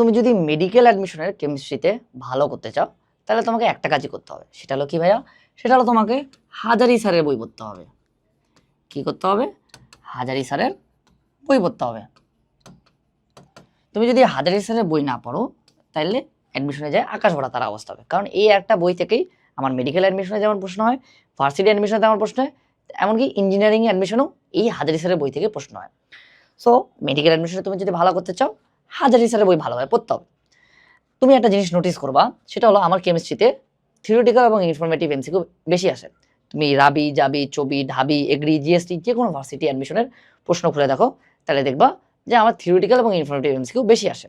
তুমি যদি মেডিকেল অ্যাডমিশনের কেমিস্ট্রিতে ভালো করতে চাও, তাহলে তোমাকে একটা কাজই করতে হবে। সেটা হলো কি ভাইয়া? সেটা হলো তোমাকে হাজারি স্যারের বই পড়তে হবে। কি করতে হবে? হাজারি স্যারের বই পড়তে হবে। তুমি যদি হাজারি স্যারের বই না পড়ো, তাহলে অ্যাডমিশনে যায় আকাশ ভরা তার অবস্থা হবে। কারণ এই একটা বই থেকেই আমার মেডিকেল অ্যাডমিশনে যেমন প্রশ্ন হয় ভার্সিটি অ্যাডমিশনে তেমন প্রশ্ন হয়, এমনকি ইঞ্জিনিয়ারিং অ্যাডমিশনেও এই হাজারি স্যারের বই থেকে প্রশ্ন হয়। সো মেডিকেল অ্যাডমিশনে তুমি যদি ভালো করতে চাও হাজারি স্যারের বই ভালোভাবে পড়তে হবে তুমি একটা জিনিস নোটিস করবা, সেটা হলো আমার কেমিস্ট্রিতে থিওরিটিক্যাল এবং ইনফরমেটিভ এমসিকিউ বেশি আসে। তুমি রাবি, জাবি, চবি, ঢাবি, এগ্রি জিএসটি যে কোনো ভার্সিটি অ্যাডমিশনের প্রশ্ন খুলে দেখো, তাহলে দেখবা যে আমার থিওরিটিক্যাল এবং ইনফরমেটিভ এমসিকিউ বেশি আসে।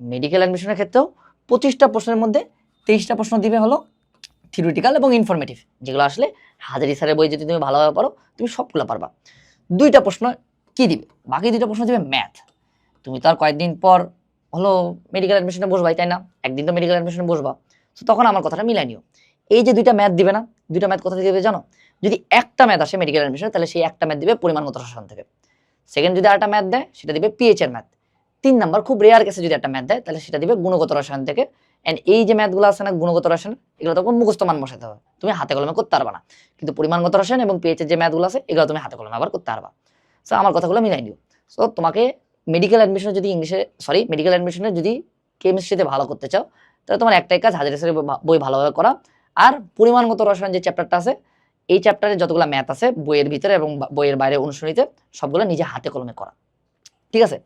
মেডিকেল অ্যাডমিশনের ক্ষেত্রেও পঁচিশটা প্রশ্নের মধ্যে তেইশটা প্রশ্ন দিবে হলো থিওরিটিক্যাল এবং ইনফরমেটিভ যেগুলো আসলে হাজারি স্যারের বই যদি তুমি ভালোভাবে পারো তুমি সবগুলো পারবা। দুইটা প্রশ্ন কি দিবে? বাকি দুইটা প্রশ্ন দিবে ম্যাথ তুমি তো আর কয়েকদিন পর হলো মেডিকেল অ্যাডমিশনে বসবাই, তাই না? একদিন তো মেডিকেল অ্যাডমিশনে বসবা। তো তখন আমার কথাটা মিলাই নিও। এই যে দুইটা ম্যাথ দিবে না, দুইটা ম্যাথ কোথা থেকে দিবে জানো? যদি একটা ম্যাথ আসে মেডিকেল অ্যাডমিশনে তাহলে সেই একটা ম্যাথ দিবে পরিমাণগত রসায়ন থেকে। সেকেন্ড যদি আরেকটা ম্যাথ দেয়, সেটা দিবে পিএইচ এর ম্যাথ তিন নাম্বার, খুব রেয়ার কেসে যদি একটা ম্যাথ দেয়, তাহলে সেটা দিবে গুণগত রসায়ন থেকে। অ্যান্ড এই যে ম্যাথগুলো আছে না, গুণগত রসায়ন এগুলো তখন মুখস্থ মান বসাতে হবে। তুমি হাতে কলমে করতে পারবা না। কিন্তু পরিমাণগত রসায়ন এবং পিএইচ এর যে ম্যাথগুলো আছে, এগুলো তুমি হাতে কলমে আবার করতে পারবা। সো আমার কথাগুলো মিলাই নিও। সো তোমাকে মেডিকেল অ্যাডমিশনে যদি ইংলিশে সরি মেডিকেল অ্যাডমিশনে যদি কেমিস্ট্রিতে ভালো করতে চাও, তাহলে তোমার একটাই কাজ হাজার স্যারের বই ভালোভাবে করা আর পরিমাণগত রসায়ন যে চ্যাপ্টারটা আছে, এই চ্যাপ্টারে যতগুলো ম্যাথ আছে, বইয়ের ভিতরে এবং বইয়ের বাইরে অনুশীলনীতে সবগুলো নিজে হাতে কলমে করা। ঠিক আছে?